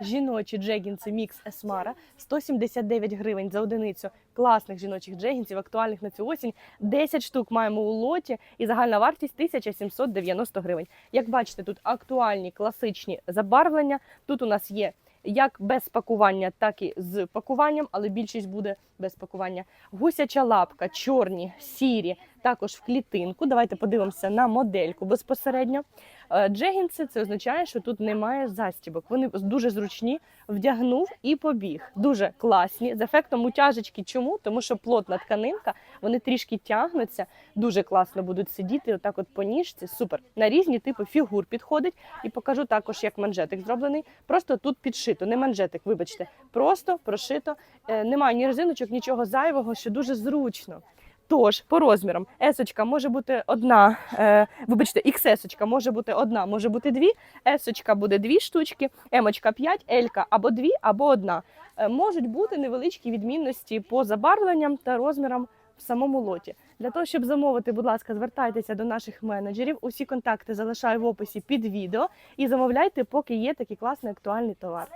жіночі джегінси Мікс Есмара 179 гривень за одиницю класних жіночих джегінсів, актуальних на цю осінь. 10 штук маємо у лоті, і загальна вартість 1790 гривень. Як бачите, тут актуальні класичні забарвлення. Тут у нас є як без пакування, так і з пакуванням, але більшість буде без пакування. Гусяча лапка, чорні, сірі, також в клітинку. Давайте подивимося на модельку безпосередньо. Е, Джегінси це означає, що тут немає застібок. Вони дуже зручні, вдягнув і побіг. Дуже класні з ефектом утяжечки. Чому? Тому що плотна тканинка, вони трішки тягнуться, дуже класно будуть сидіти. Отак, от по ніжці. Супер. На різні типи фігур підходить. І покажу також, як манжетик зроблений. Просто тут підшито, не манжетик, вибачте, просто прошито. Е, Немає ні резиночок, нічого зайвого, що дуже зручно. Тож, по розмірам, есочка може бути одна, е, вибачте, XS може бути одна, може бути дві, есочка буде дві штучки, емочка 5, елька або дві, або одна. Е, можуть бути невеличкі відмінності по забарвленням та розмірам в самому лоті. Для того, щоб замовити, будь ласка, звертайтеся до наших менеджерів. Усі контакти залишаю в описі під відео і замовляйте, поки є такий класний актуальний товар.